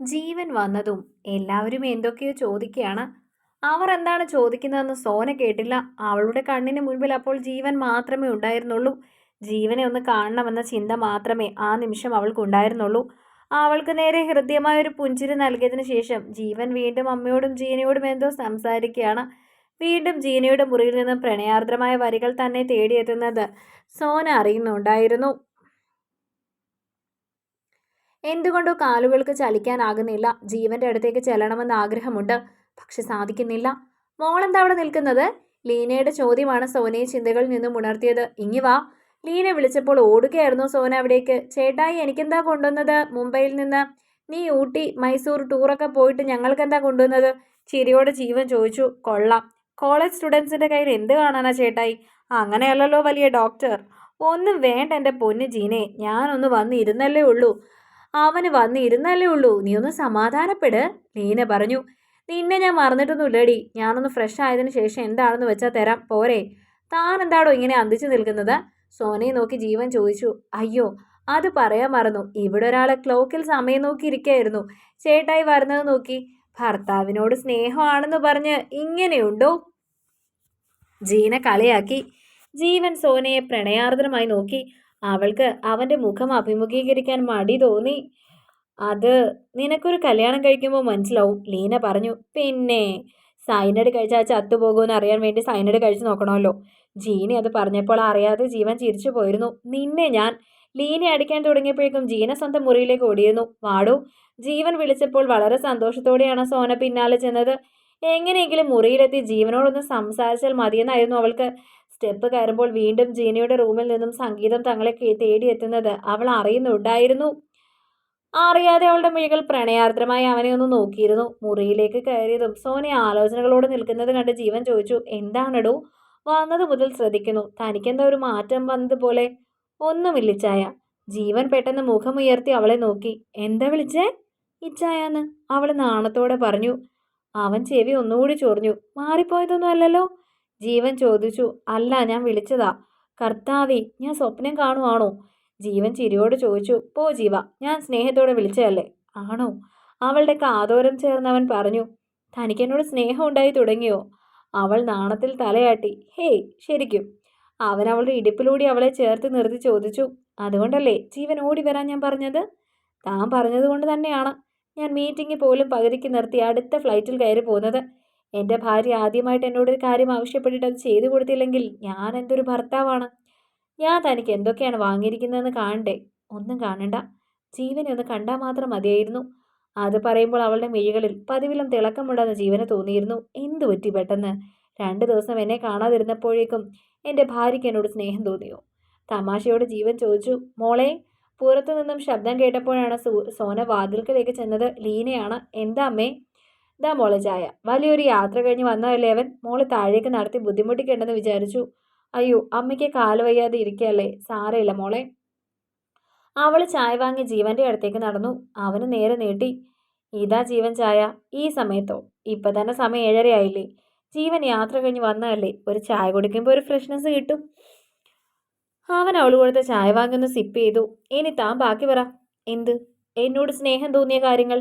ജീവൻ വന്നതും എല്ലാവരും എന്തൊക്കെയോ ചോദിക്കുകയാണ്. അവർ എന്താണ് ചോദിക്കുന്നതെന്ന് സോന കേട്ടില്ല. അവളുടെ കണ്ണിന് മുൻപിൽ അപ്പോൾ ജീവൻ മാത്രമേ ഉണ്ടായിരുന്നുള്ളൂ. ജീവനെ ഒന്ന് കാണണമെന്ന ചിന്ത മാത്രമേ ആ നിമിഷം അവൾക്കുണ്ടായിരുന്നുള്ളൂ അവൾക്ക് നേരെ ഹൃദ്യമായ ഒരു പുഞ്ചിരി നൽകിയതിനു ശേഷം ജീവൻ വീണ്ടും അമ്മയോടും ജീനയോടും എന്തോ സംസാരിക്കുകയാണ്. വീണ്ടും ജീനയുടെ മുറിയിൽ നിന്നും പ്രണയാർദ്രമായ വരികൾ തന്നെ തേടിയെത്തുന്നത് സോന അറിയുന്നുണ്ടായിരുന്നു. എന്തുകൊണ്ടോ കാലുകൾക്ക് ചലിക്കാനാകുന്നില്ല. ജീവന്റെ അടുത്തേക്ക് ചെല്ലണമെന്ന് ആഗ്രഹമുണ്ട്. പക്ഷെ സാധിക്കുന്നില്ല. മോളെന്താ അവിടെ നിൽക്കുന്നത്? ലീനയുടെ ചോദ്യമാണ് സോനയെ ചിന്തകളിൽ നിന്നും ഉണർത്തിയത്. ഇങ്ങി വാ. ലീന വിളിച്ചപ്പോൾ ഓടുകയായിരുന്നു സോന അവിടേക്ക്. ചേട്ടായി എനിക്കെന്താ കൊണ്ടുവന്നത്? മുംബൈയിൽ നിന്ന് നീ ഊട്ടി മൈസൂർ ടൂറൊക്കെ പോയിട്ട് ഞങ്ങൾക്കെന്താ കൊണ്ടുവന്നത്? ചിരിയോടെ ജീവൻ ചോദിച്ചു. കൊള്ളാം. കോളേജ് സ്റ്റുഡൻസിന്റെ കയ്യിൽ എന്ത് കാണാനാ ചേട്ടായി? അങ്ങനെയല്ലല്ലോ വലിയ ഡോക്ടർ. ഒന്നും വേണ്ട എന്റെ പൊന്നു ജീനെ. ഞാനൊന്ന് വന്നിരുന്നല്ലേ ഉള്ളൂ. അവന് വന്നിരുന്നല്ലേ ഉള്ളൂ. നീ ഒന്ന് സമാധാനപ്പെട്. ലീന പറഞ്ഞു. നിന്നെ ഞാൻ മറന്നിട്ടൊന്നുമില്ലടി. ഞാനൊന്ന് ഫ്രഷ് ആയതിനു ശേഷം എന്താണെന്ന് വെച്ചാൽ തരാം. പോരെ. താൻ എന്താടോ ഇങ്ങനെ അന്തിച്ചു നിൽക്കുന്നത്? സോനയെ നോക്കി ജീവൻ ചോദിച്ചു. അയ്യോ അത് പറയാൻ മറന്നു. ഇവിടെ ഒരാളെ ക്ലോക്കിൽ സമയം നോക്കി ഇരിക്കായിരുന്നു. ചേട്ടായി വരുന്നത് നോക്കി. ഭർത്താവിനോട് സ്നേഹമാണെന്ന് പറഞ്ഞ് ഇങ്ങനെയുണ്ടോ? ജീന കളിയാക്കി. ജീവൻ സോനയെ പ്രണയാർദ്രമായി നോക്കി. അവൾക്ക് അവന്റെ മുഖം അഭിമുഖീകരിക്കാൻ മടി തോന്നി. അത് നിനക്കൊരു കല്യാണം കഴിക്കുമ്പോൾ മനസ്സിലാവും. ലീന പറഞ്ഞു പിന്നെ സൈനഡ് കഴിച്ചാൽ ചത്തുപോകുമെന്ന് അറിയാൻ വേണ്ടി സൈനഡ് കഴിച്ചു നോക്കണമല്ലോ. ജീനി അത് പറഞ്ഞപ്പോൾ അറിയാതെ ജീവൻ ചിരിച്ചു പോയിരുന്നു. നിന്നെ ഞാൻ ലീന അടിക്കാൻ തുടങ്ങിയപ്പോഴേക്കും ജീന സ്വന്തം മുറിയിലേക്ക് ഓടിയിരുന്നു. വാടു ജീവൻ വിളിച്ചപ്പോൾ വളരെ സന്തോഷത്തോടെയാണ് സോന പിന്നാലെ ചെന്നത്. എങ്ങനെയെങ്കിലും മുറിയിലെത്തി ജീവനോടൊന്ന് സംസാരിച്ചാൽ മതിയെന്നായിരുന്നു അവൾക്ക് സ്റ്റെപ്പ് കയറുമ്പോൾ വീണ്ടും ജീനയുടെ റൂമിൽ നിന്നും സംഗീതം തങ്ങളെ തേടിയെത്തുന്നത് അവൾ അറിയുന്നുണ്ടായിരുന്നു. അറിയാതെ അവളുടെ മിഴികൾ പ്രണയാർദ്രമായി അവനെ ഒന്ന് നോക്കിയിരുന്നു. മുറിയിലേക്ക് കയറിയതും സോനി ആലോചനകളോട് നിൽക്കുന്നത് കണ്ട് ജീവൻ ചോദിച്ചു എന്താണെടോ? വന്നത് മുതൽ ശ്രദ്ധിക്കുന്നു. തനിക്കെന്താ ഒരു മാറ്റം വന്നതുപോലെ ഒന്നും ഇല്ലിച്ചായ ജീവൻ പെട്ടെന്ന് മുഖമുയർത്തി അവളെ നോക്കി. എന്താ വിളിച്ചേ? ഇച്ചായാന്ന്. അവൾ നാണത്തോടെ പറഞ്ഞു. അവൻ ചെവി ഒന്നുകൂടി ചൊറിഞ്ഞു. മാറിപ്പോയതൊന്നും അല്ലല്ലോ? ജീവൻ ചോദിച്ചു അല്ല ഞാൻ വിളിച്ചതാ. കർത്താവി ഞാൻ സ്വപ്നം കാണുവാണോ? ജീവൻ ചിരിയോട് ചോദിച്ചു പോ ജീവ ഞാൻ സ്നേഹത്തോടെ വിളിച്ചതല്ലേ? ആണോ? അവളുടെ കാതോരം ചേർന്നവൻ പറഞ്ഞു തനിക്കെന്നോട് സ്നേഹം ഉണ്ടായി തുടങ്ങിയോ? അവൾ നാണത്തിൽ തലയാട്ടി ഹേയ് ശരിക്കും. അവൻ അവളുടെ ഇടുപ്പിലൂടെ അവളെ ചേർത്ത് നിർത്തി ചോദിച്ചു അതുകൊണ്ടല്ലേ ജീവൻ ഓടി വരാൻ ഞാൻ പറഞ്ഞത്? താൻ പറഞ്ഞതുകൊണ്ട് തന്നെയാണ്. ഞാൻ മീറ്റിംഗ് പോലും പകുതിക്ക് നിർത്തി അടുത്ത ഫ്ലൈറ്റിൽ കയറി പോകുന്നത്. എന്റെ ഭാര്യ ആദ്യമായിട്ട് എന്നോട് ഒരു കാര്യം ആവശ്യപ്പെട്ടിട്ട് അത് ചെയ്തു കൊടുത്തില്ലെങ്കിൽ ഞാൻ എന്തൊരു ഭർത്താവാണ്? ഞാൻ തനിക്ക് എന്തൊക്കെയാണ് വാങ്ങിയിരിക്കുന്നതെന്ന് കാണണ്ടേ? ഒന്നും കാണണ്ട. ജീവനെ ഒന്ന് കണ്ടാൽ മാത്രം മതിയായിരുന്നു. അത് പറയുമ്പോൾ അവളുടെ മിഴികളിൽ പതിവിലും തിളക്കമുണ്ടെന്ന് ജീവനെ തോന്നിയിരുന്നു. എന്തു പറ്റി പെട്ടെന്ന്? രണ്ട് ദിവസം എന്നെ കാണാതിരുന്നപ്പോഴേക്കും എന്റെ ഭാര്യയ്ക്ക് എന്നോട് സ്നേഹം തോന്നിയോ? തമാശയോട് ജീവൻ ചോദിച്ചു. മോളെ പുറത്തു നിന്നും ശബ്ദം കേട്ടപ്പോഴാണ് സോന വാതിൽക്കലേക്ക് ചെന്നത്. ലീനയാണ്. എന്താ അമ്മേ? ഇതാ മോളെ ചായ. വലിയൊരു യാത്ര കഴിഞ്ഞ് വന്നതല്ലേ അവൻ? മോൾ താഴേക്ക് നടത്തി ബുദ്ധിമുട്ടിക്കേണ്ടെന്ന് വിചാരിച്ചു. അയ്യോ അമ്മയ്ക്ക് കാൽ വയ്യാതെ ഇരിക്കുകയല്ലേ സാരയില്ല മോളെ. അവൾ ചായ വാങ്ങി ജീവന്റെ അടുത്തേക്ക് നടന്നു. അവന് നേരെ നീട്ടി ഇതാ ജീവൻ ചായ ഈ സമയത്തോ? ഇപ്പം തന്നെ സമയം ഏഴരയായില്ലേ. ജീവൻ യാത്ര കഴിഞ്ഞ് വന്നതല്ലേ. ഒരു ചായ കുടിക്കുമ്പോൾ ഒരു ഫ്രഷ്നെസ് കിട്ടും. അവൻ അവൾ കൊടുത്ത ചായ വാങ്ങി ഒന്ന് സിപ്പ് ചെയ്തു. ഇനി താൻ ബാക്കി പറ. എന്ത്? എന്നോട് സ്നേഹം തോന്നിയ കാര്യങ്ങൾ?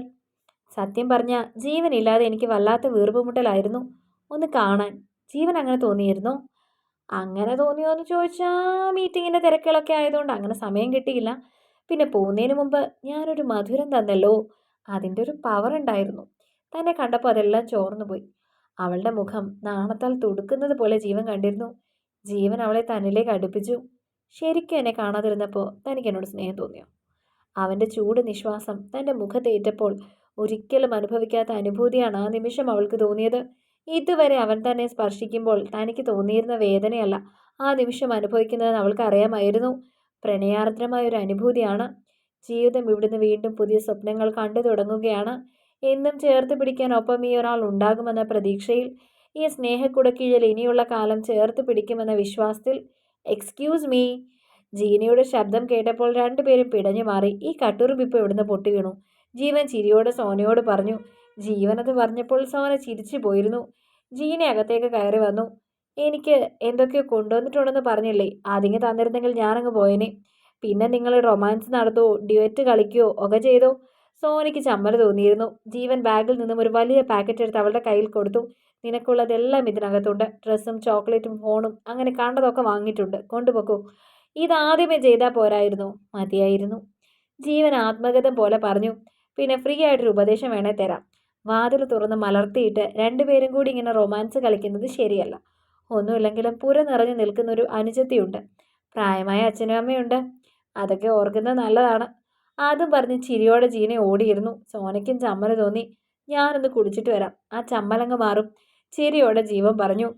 സത്യം പറഞ്ഞ ജീവനില്ലാതെ എനിക്ക് വല്ലാത്ത വീർപ്പുമുട്ടലായിരുന്നു. ഒന്ന് കാണാൻ. ജീവൻ അങ്ങനെ തോന്നിയിരുന്നു? അങ്ങനെ തോന്നിയോ എന്ന് ചോദിച്ചാൽ മീറ്റിങ്ങിന്റെ തിരക്കുകളൊക്കെ ആയതുകൊണ്ട് അങ്ങനെ സമയം കിട്ടിയില്ല. പിന്നെ പോകുന്നതിന് മുമ്പ് ഞാനൊരു മധുരം തന്നല്ലോ. അതിന്റെ ഒരു പവർ ഉണ്ടായിരുന്നു. തന്നെ കണ്ടപ്പോൾ അതെല്ലാം ചോർന്നു പോയി. അവളുടെ മുഖം നാണത്താൽ തുടുക്കുന്നത് പോലെ ജീവൻ കണ്ടിരുന്നു. ജീവൻ അവളെ തന്നിലേക്ക് അടുപ്പിച്ചു. ശരിക്കും എന്നെ കാണാതിരുന്നപ്പോൾ തനിക്ക് എന്നോട് സ്നേഹം തോന്നിയോ? അവന്റെ ചൂട് നിശ്വാസം തന്റെ മുഖത്തേറ്റപ്പോൾ ഒരിക്കലും അനുഭവിക്കാത്ത അനുഭൂതിയാണ് ആ നിമിഷം അവൾക്ക് തോന്നിയത്. ഇതുവരെ അവൻ തന്നെ സ്പർശിക്കുമ്പോൾ തനിക്ക് തോന്നിയിരുന്ന വേദനയല്ല ആ നിമിഷം അനുഭവിക്കുന്നതെന്ന് അവൾക്ക് അറിയാമായിരുന്നു. പ്രണയാർദ്രമായ ഒരു അനുഭൂതിയാണ്. ജീവിതം ഇവിടുന്ന് വീണ്ടും പുതിയ സ്വപ്നങ്ങൾ കണ്ടു തുടങ്ങുകയാണ്. എന്നും ചേർത്ത് പിടിക്കാൻ ഒപ്പം ഈ ഒരാൾ ഉണ്ടാകുമെന്ന പ്രതീക്ഷയിൽ ഈ സ്നേഹക്കുടക്കീഴിൽ ഇനിയുള്ള കാലം ചേർത്ത് പിടിക്കുമെന്ന വിശ്വാസത്തിൽ എക്സ്ക്യൂസ് മീ ജീനയുടെ ശബ്ദം കേട്ടപ്പോൾ രണ്ടുപേരും പിടഞ്ഞു മാറി ഈ കട്ടുറുമ്പിപ്പ് ഇവിടുന്ന് പൊട്ടി വീണു ജീവൻ ചിരിയോടെ സോനയോട് പറഞ്ഞു ജീവനത് പറഞ്ഞപ്പോൾ സോന ചിരിച്ചു പോയിരുന്നു. ജീനെ അകത്തേക്ക് കയറി വന്നു. എനിക്ക് എന്തൊക്കെയോ കൊണ്ടുവന്നിട്ടുണ്ടെന്ന് പറഞ്ഞില്ലേ അതിങ്ങ് തന്നിരുന്നെങ്കിൽ ഞാനങ്ങ് പോയേനെ. പിന്നെ നിങ്ങൾ റൊമാൻസ് നടത്തുവോ ഡ്യുവറ്റ് കളിക്കുകയോ ഒക്കെ ചെയ്തോ? സോനയ്ക്ക് ചമ്മൽ തോന്നിയിരുന്നു. ജീവൻ ബാഗിൽ നിന്നും ഒരു വലിയ പാക്കറ്റ് എടുത്ത് അവളുടെ കയ്യിൽ കൊടുത്തു. നിനക്കുള്ളതെല്ലാം ഇതിനകത്തുണ്ട്. ഡ്രസ്സും ചോക്ലേറ്റും ഫോണും അങ്ങനെ കണ്ടതൊക്കെ വാങ്ങിയിട്ടുണ്ട്. കൊണ്ടുപോക്കൂ. ഇതാദ്യമേ ചെയ്താൽ പോരായിരുന്നു. മതിയായിരുന്നു. ജീവൻ ആത്മഗതം പോലെ പറഞ്ഞു. പിന്നെ ഫ്രീ ആയിട്ടൊരു ഉപദേശം വേണേ തരാം. വാതിൽ തുറന്ന് മലർത്തിയിട്ട് രണ്ടുപേരും കൂടി ഇങ്ങനെ റൊമാൻസ് കളിക്കുന്നത് ശരിയല്ല. ഒന്നുമില്ലെങ്കിലും പുര നിറഞ്ഞു നിൽക്കുന്ന ഒരു അനുജത്തിയുണ്ട്. പ്രായമായ അച്ഛനും അമ്മയുണ്ട് അതൊക്കെ ഓർക്കുന്നത് നല്ലതാണ്. ആദ്യം പറഞ്ഞ് ചിരിയോടെ ജീനെ ഓടിയിരുന്നു. സോനയ്ക്കും ചമ്മൽ തോന്നി. ഞാനൊന്ന് കുടിച്ചിട്ട് വരാം. ആ ചമ്മലങ്ങ് മാറും. ചിരിയോടെ ജീവൻ പറഞ്ഞു.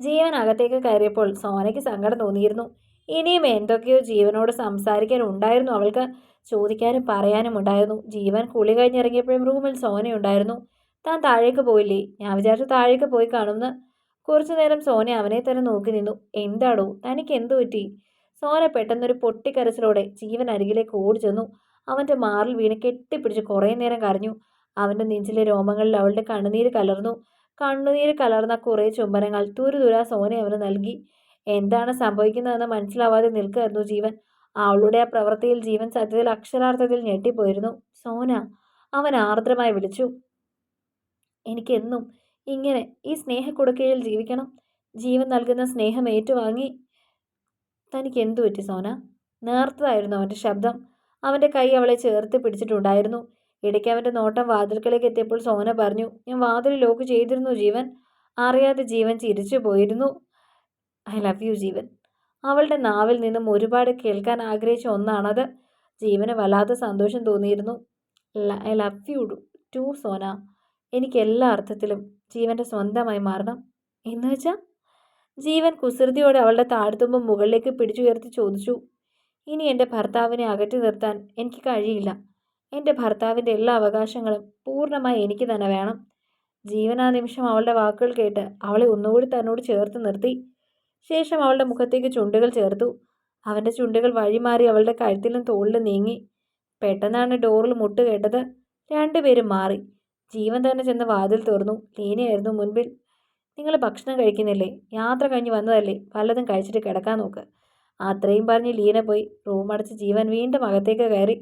ജീവൻ അകത്തേക്ക് കയറിയപ്പോൾ സോനയ്ക്ക് സങ്കടം തോന്നിയിരുന്നു. ഇനിയും എന്തൊക്കെയോ ജീവനോട് സംസാരിക്കാൻ ഉണ്ടായിരുന്നു അവൾക്ക് ചോദിക്കാനും പറയാനും ഉണ്ടായിരുന്നു. ജീവൻ കുളി കഴിഞ്ഞിറങ്ങിയപ്പോഴും റൂമിൽ സോനയുണ്ടായിരുന്നു താൻ താഴേക്ക് പോയില്ലേ? ഞാൻ വിചാരിച്ചു താഴേക്ക് പോയി കാണുമെന്ന്. കുറച്ചു നേരം സോന അവനെ തന്നെ നോക്കി നിന്നു. എന്താടോ? തനിക്ക് എന്തു പറ്റി? സോന പെട്ടെന്നൊരു പൊട്ടിക്കരച്ചിലോടെ ജീവൻ അരികിലേക്ക് ഓടി ചെന്നു. അവന്റെ മാറിൽ വീണ് കെട്ടിപ്പിടിച്ച് കുറേ നേരം കരഞ്ഞു. അവന്റെ നെഞ്ചിലെ രോമങ്ങളിൽ അവളുടെ കണ്ണുനീര് കലർന്നു. കണ്ണുനീര് കലർന്ന കുറേ ചുംബനങ്ങൾ തുരുതുരാ സോന അവന് നൽകി. എന്താണ് സംഭവിക്കുന്നതെന്ന് മനസ്സിലാവാതെ നിൽക്കുകയായിരുന്നു ജീവൻ. അവളുടെ ആ പ്രവൃത്തിയിൽ ജീവൻ സത്യത്തിൽ അക്ഷരാർത്ഥത്തിൽ ഞെട്ടിപ്പോയിരുന്നു. സോന അവൻ ആർദ്രമായി വിളിച്ചു. എനിക്കെന്നും ഇങ്ങനെ ഈ സ്നേഹക്കുടക്കീഴിൽ ജീവിക്കണം. ജീവൻ നൽകുന്ന സ്നേഹം ഏറ്റുവാങ്ങി. തനിക്ക് എന്തു പറ്റി സോന? നേർത്തതായിരുന്നു അവന്റെ ശബ്ദം. അവന്റെ കൈ അവളെ ചേർത്ത് പിടിച്ചിട്ടുണ്ടായിരുന്നു. ഇടയ്ക്ക് അവന്റെ നോട്ടം വാതിൽക്കലേക്ക് എത്തിയപ്പോൾ സോന പറഞ്ഞു ഞാൻ വാതിൽ ലോക്ക് ചെയ്തിരുന്നു ജീവൻ. അറിയാതെ ജീവൻ ചിരിച്ചു പോയിരുന്നു ഐ ലവ് യു ജീവൻ. അവളുടെ നാവിൽ നിന്നും ഒരുപാട് കേൾക്കാൻ ആഗ്രഹിച്ച ഒന്നാണത് ജീവന് വല്ലാത്ത സന്തോഷം തോന്നിയിരുന്നു. I love you too Sona. എനിക്ക് എല്ലാ അർത്ഥത്തിലും ജീവന്റെ സ്വന്തമായി മാറണം. എന്ന് വെച്ചാൽ ജീവൻ കുസൃതിയോടെ അവളുടെ താഴ്ത്തുമ്പം മുകളിലേക്ക് പിടിച്ചുയർത്തി ചോദിച്ചു. ഇനി എന്റെ ഭർത്താവിനെ അകറ്റി നിർത്താൻ എനിക്ക് കഴിയില്ല. എന്റെ ഭർത്താവിന്റെ എല്ലാ അവകാശങ്ങളും പൂർണമായി എനിക്ക് തന്നെ വേണം. ജീവൻ ആ നിമിഷം അവളുടെ വാക്കുകൾ കേട്ട് അവളെ ഒന്നുകൂടി തന്നോട് ചേർത്ത് നിർത്തി. ശേഷം അവളുടെ മുഖത്തേക്ക് ചുണ്ടുകൾ ചേർത്തു. അവന്റെ ചുണ്ടുകൾ വഴിമാറി അവളുടെ കഴുത്തിലും തോളിലും നീങ്ങി. പെട്ടെന്നാണ് ഡോറിൽ മുട്ട് കേട്ടത്. രണ്ടുപേരും മാറി. ജീവൻ തന്നെ ചെന്ന് വാതിൽ തുറന്നു. ലീനയായിരുന്നു മുൻപിൽ. നിങ്ങൾ ഭക്ഷണം കഴിക്കുന്നില്ലേ? യാത്ര കഴിഞ്ഞ് വന്നതല്ലേ? പലതും കഴിച്ചിട്ട് കിടക്കാൻ നോക്ക്. അത്രയും പറഞ്ഞ് ലീന പോയി. റൂം അടച്ച് ജീവൻ വീണ്ടും അകത്തേക്ക് കയറി.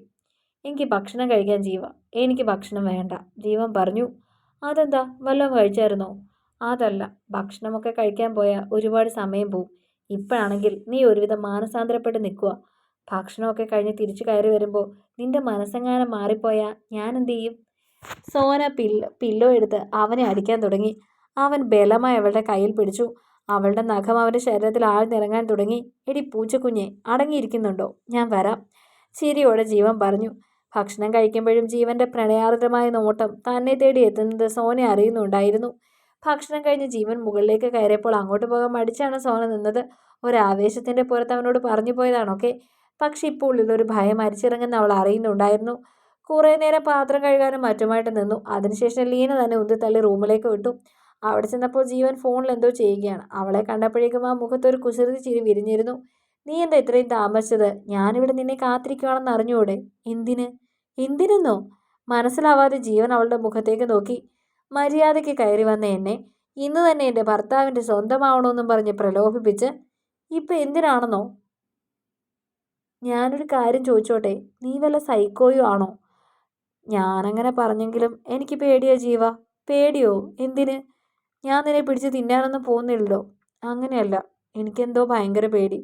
എനിക്ക് ഭക്ഷണം കഴിക്കാൻ ജീവ. എനിക്ക് ഭക്ഷണം വേണ്ട ജീവൻ പറഞ്ഞു. അതെന്താ? വല്ലതും കഴിച്ചായിരുന്നോ? അതല്ല ഭക്ഷണമൊക്കെ കഴിക്കാൻ പോയാൽ ഒരുപാട് സമയം പോവും. ഇപ്പോഴാണെങ്കിൽ നീ ഒരുവിധം മാനസാന്തരപ്പെട്ട് നിൽക്കുക ഭക്ഷണമൊക്കെ കഴിഞ്ഞ് തിരിച്ചു കയറി വരുമ്പോൾ നിന്റെ മനസ്സെങ്ങാനും മാറിപ്പോയാൽ ഞാൻ എന്ത് ചെയ്യും സോന പില്ലോ പില്ലോ എടുത്ത് അവനെ അടിക്കാൻ തുടങ്ങി. അവൻ ബലമായി അവളുടെ കയ്യിൽ പിടിച്ചു. അവളുടെ നഖം അവന്റെ ശരീരത്തിൽ ആഴ്ന്നിറങ്ങാൻ തുടങ്ങി. എടി പൂച്ചക്കുഞ്ഞെ അടങ്ങിയിരിക്കുന്നുണ്ടോ? ഞാൻ വരാം. ചിരിയോടെ ജീവൻ പറഞ്ഞു. ഭക്ഷണം കഴിക്കുമ്പോഴും ജീവന്റെ പ്രണയാർദ്രമായ നോട്ടം തന്നെ തേടി എത്തുന്നത് സോന അറിയുന്നുണ്ടായിരുന്നു. ഭക്ഷണം കഴിഞ്ഞ് ജീവൻ മുകളിലേക്ക് കയറിയപ്പോൾ അങ്ങോട്ട് പോകാൻ മടിച്ചാണ് സോന നിന്നത്. ഒരാവേശത്തിന്റെ പുറത്ത് അവനോട് പറഞ്ഞു പോയതാണൊക്കെ പക്ഷെ ഇപ്പോൾ ഉള്ളിലൊരു ഭയം അരിച്ചിറങ്ങുന്ന അവൾ അറിയുന്നുണ്ടായിരുന്നു. കുറേ നേരം പാത്രം കഴുകാനും മറ്റുമായിട്ട് നിന്നു. അതിനുശേഷം ലീന തന്നെ ഉന്തിത്തള്ളി റൂമിലേക്ക് വിട്ടു. അവിടെ ചെന്നപ്പോൾ ജീവൻ ഫോണിൽ എന്തോ ചെയ്യുകയാണ്. അവളെ കണ്ടപ്പോഴേക്കും ആ മുഖത്തൊരു കുസൃതി ചിരി വിരിഞ്ഞിരുന്നു. നീ എന്താ ഇത്രയും താമസിച്ചത്? ഞാനിവിടെ നിന്നെ കാത്തിരിക്കുകയാണെന്ന് അറിഞ്ഞൂടെ? എന്തിന്? എന്തിനെന്നോ? മനസ്സിലാവാതെ ജീവൻ അവളുടെ മുഖത്തേക്ക് നോക്കി. മര്യാദയ്ക്ക് കയറി വന്ന എന്നെ ഇന്ന് തന്നെ എന്റെ ഭർത്താവിന്റെ സ്വന്തമാവണമെന്നും പറഞ്ഞ് പ്രലോഭിപ്പിച്ച് ഇപ്പം എന്തിനാണെന്നോ? ഞാനൊരു കാര്യം ചോദിച്ചോട്ടെ നീ വല്ല സൈക്കോയോ ആണോ? ഞാനങ്ങനെ പറഞ്ഞെങ്കിലും എനിക്ക് പേടിയോ ജീവ? പേടിയോ? എന്തിന്? ഞാൻ നിന്നെ പിടിച്ച് തിന്നാനൊന്നും പോകുന്നില്ലല്ലോ. അങ്ങനെയല്ല എനിക്കെന്തോ ഭയങ്കര പേടി.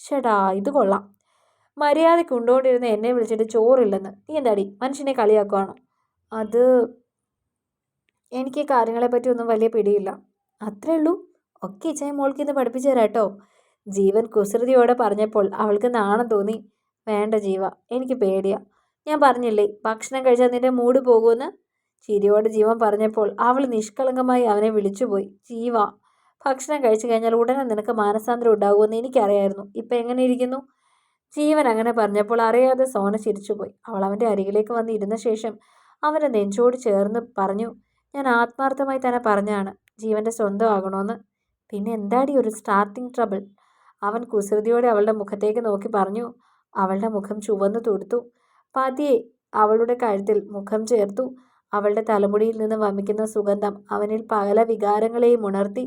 ഷടാ ഇത് കൊള്ളാം. മര്യാദയ്ക്ക് ഉണ്ടോണ്ടിരുന്ന എന്നെ വിളിച്ചിട്ട് ചോറില്ലെന്ന്. നീ എന്താടി മനുഷ്യനെ കളിയാക്കുവാണോ? അത് എനിക്ക് ഈ കാര്യങ്ങളെപ്പറ്റി ഒന്നും വലിയ പിടിയില്ല. അത്രേ ഉള്ളൂ. ഒക്കെ ഇച്ചായ മോൾക്ക് ഇന്ന് പഠിപ്പിച്ചു തരാം കേട്ടോ. ജീവൻ കുസൃതിയോടെ പറഞ്ഞപ്പോൾ അവൾക്ക് നാണം തോന്നി. വേണ്ട ജീവ എനിക്ക് പേടിയാ. ഞാൻ പറഞ്ഞില്ലേ ഭക്ഷണം കഴിച്ചാൽ നിന്റെ മൂഡ് പോകുമെന്ന്? ചിരിയോടെ ജീവൻ പറഞ്ഞപ്പോൾ അവൾ നിഷ്കളങ്കമായി അവനെ വിളിച്ചുപോയി. ജീവ ഭക്ഷണം കഴിച്ചു കഴിഞ്ഞാൽ ഉടനെ നിനക്ക് മാനസാന്തരം ഉണ്ടാകുമെന്ന് എനിക്കറിയായിരുന്നു. ഇപ്പം എങ്ങനെ ഇരിക്കുന്നു ജീവൻ അങ്ങനെ പറഞ്ഞപ്പോൾ അറിയാതെ സോന ചിരിച്ചുപോയി. അവൾ അവന്റെ അരികിലേക്ക് വന്ന് ഇരുന്ന ശേഷം അവനെ നെഞ്ചോട് ചേർന്ന് പറഞ്ഞു ഞാൻ ആത്മാർത്ഥമായി തന്നെ പറഞ്ഞാണ് ജീവന്റെ സ്വന്തമാകണമെന്ന് പിന്നെ എന്താടി ഒരു സ്റ്റാർട്ടിങ് ട്രബിൾ അവൻ കുസൃതിയോടെ അവളുടെ മുഖത്തേക്ക് നോക്കി പറഞ്ഞു അവളുടെ മുഖം ചുവന്നു തൊടുത്തു. പതിയെ അവളുടെ കഴുത്തിൽ മുഖം ചേർത്തു. അവളുടെ തലമുടിയിൽ നിന്ന് വമിക്കുന്ന സുഗന്ധം അവനിൽ പല വികാരങ്ങളെയും ഉണർത്തി.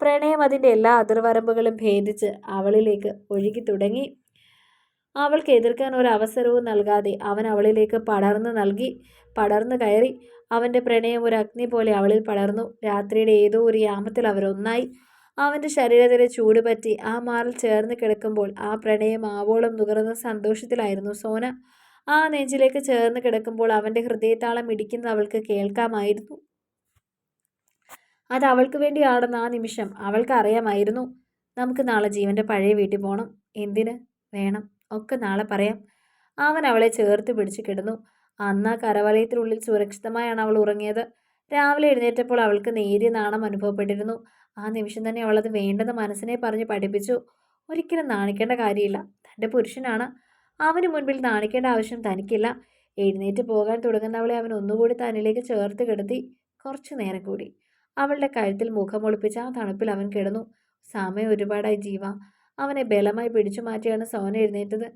പ്രണയം അതിന്റെ എല്ലാ അതിർവരമ്പുകളും ഭേദിച്ച് അവളിലേക്ക് ഒഴുകി തുടങ്ങി. അവൾക്ക് എതിർക്കാൻ ഒരു അവസരവും നൽകാതെ അവൻ അവളിലേക്ക് പടർന്നു നൽകി പടർന്നു കയറി. അവന്റെ പ്രണയം ഒരു അഗ്നി പോലെ അവളിൽ പടർന്നു. രാത്രിയുടെ ഏതോ ഒരു യാമത്തിൽ അവരൊന്നായി അവന്റെ ശരീരത്തിലെ ചൂട് പറ്റി ആ മാറിൽ ചേർന്ന് കിടക്കുമ്പോൾ ആ പ്രണയം ആവോളം നുകർന്ന സന്തോഷത്തിലായിരുന്നു സോന. ആ നെഞ്ചിലേക്ക് ചേർന്ന് കിടക്കുമ്പോൾ അവന്റെ ഹൃദയത്താളം ഇടിക്കുന്നത് അവൾക്ക് കേൾക്കാമായിരുന്നു. അത് അവൾക്ക് വേണ്ടിയാണെന്ന് ആ നിമിഷം അവൾക്ക് അറിയാമായിരുന്നു. നമുക്ക് നാളെ ജീവന്റെ പഴയ വീട്ടിൽ പോകണം എന്തിന്? വേണം. ഒക്കെ നാളെ പറയാം. അവൻ അവളെ ചേർത്ത് പിടിച്ചു കിടന്നു. അന്ന് ആ കരവലയത്തിനുള്ളിൽ സുരക്ഷിതമായാണ് അവൾ ഉറങ്ങിയത്. രാവിലെ എഴുന്നേറ്റപ്പോൾ അവൾക്ക് നേരിയ നാണം അനുഭവപ്പെട്ടിരുന്നു. ആ നിമിഷം തന്നെ അവളത് വേണ്ടെന്ന് മനസ്സിനെ പറഞ്ഞ് പഠിപ്പിച്ചു. ഒരിക്കലും നാണിക്കേണ്ട കാര്യമില്ല. തന്റെ പുരുഷനാണ്. അവന് മുൻപിൽ നാണിക്കേണ്ട ആവശ്യം തനിക്കില്ല. എഴുന്നേറ്റ് പോകാൻ തുടങ്ങുന്നവളെ അവൻ ഒന്നുകൂടി തന്നിലേക്ക് ചേർത്ത് കിടത്തി കുറച്ചു നേരം കൂടി. അവളുടെ കഴുത്തിൽ മുഖമൊളിപ്പിച്ച് ആ തണുപ്പിൽ അവൻ കിടന്നു. സമയം ഒരുപാടായി ജീവ. അവനെ ബലമായി പിടിച്ചു മാറ്റിയാണ് സോന എഴുന്നേറ്റത്.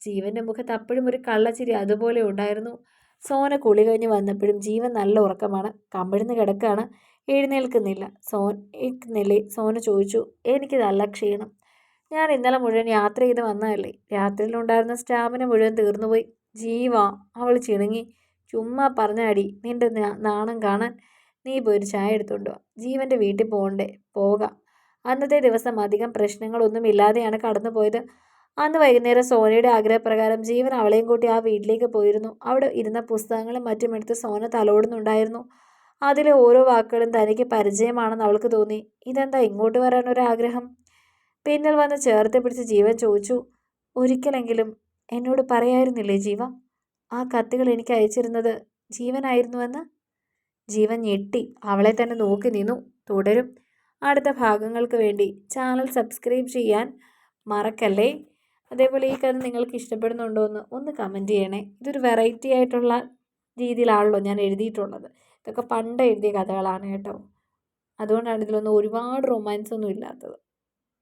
ജീവന്റെ മുഖത്ത് അപ്പോഴും ഒരു കള്ളച്ചിരി അതുപോലെ ഉണ്ടായിരുന്നു. സോന കുളി കഴിഞ്ഞ് വന്നപ്പോഴും ജീവൻ നല്ല ഉറക്കമാണ്. കമിഴ്ന്ന് കിടക്കാണ്. എഴുന്നേൽക്കുന്നില്ല. സോൻ നിലയിൽ സോന ചോദിച്ചു. എനിക്ക് നല്ല ക്ഷീണം. ഞാൻ ഇന്നലെ മുഴുവൻ യാത്ര ചെയ്ത് വന്നതല്ലേ? രാത്രിയിലുണ്ടായിരുന്ന സ്റ്റാമിന മുഴുവൻ തീർന്നുപോയി. ജീവ അവൾ ചിണുങ്ങി. ചുമ്മാ പറഞ്ഞാടി നിന്റെ നാണം കാണാൻ നീ പോയി ഒരു ചായ എടുത്തുകൊണ്ട് വാ. ജീവന്റെ വീട്ടിൽ പോകണ്ടേ? പോകാം. അന്നത്തെ ദിവസം അധികം പ്രശ്നങ്ങളൊന്നും ഇല്ലാതെയാണ് കടന്നുപോയത്. അന്ന് വൈകുന്നേരം സോനയുടെ ആഗ്രഹപ്രകാരം ജീവൻ അവളെയും കൂട്ടി ആ വീട്ടിലേക്ക് പോയിരുന്നു. അവിടെ ഇരുന്ന പുസ്തകങ്ങളും മറ്റും എടുത്ത് സോന തലോടുന്നുണ്ടായിരുന്നു. അതിലെ ഓരോ വാക്കുകളും തനിക്ക് പരിചയമാണെന്ന് അവൾക്ക് തോന്നി. ഇതെന്താ ഇങ്ങോട്ട് വരാനൊരാഗ്രഹം പിന്നിൽ വന്ന് ചേർത്ത് പിടിച്ച് ജീവൻ ചോദിച്ചു. ഒരിക്കലെങ്കിലും എന്നോട് പറയായിരുന്നില്ലേ ജീവ? ആ കത്തുകൾ എനിക്ക് അയച്ചിരുന്നത് ജീവനായിരുന്നുവെന്ന്? ജീവൻ ഞെട്ടി. അവളെ തന്നെ നോക്കി നിന്നു. തുടരും. അടുത്ത ഭാഗങ്ങൾക്ക് വേണ്ടി ചാനൽ സബ്സ്ക്രൈബ് ചെയ്യാൻ മറക്കല്ലേ? അതേപോലെ ഈ കഥ നിങ്ങൾക്ക് ഇഷ്ടപ്പെടുന്നുണ്ടോ എന്ന് ഒന്ന് കമന്റ് ചെയ്യണേ. ഇതൊരു വെറൈറ്റി ആയിട്ടുള്ള രീതിയിലാണല്ലോ ഞാൻ എഴുതിയിട്ടുള്ളത്. ഇതൊക്കെ പണ്ട് എഴുതിയ കഥകളാണ് കേട്ടോ. അതുകൊണ്ടാണ് ഇതിലൊന്നും ഒരുപാട് റൊമാൻസ് ഒന്നും ഇല്ലാത്തത്.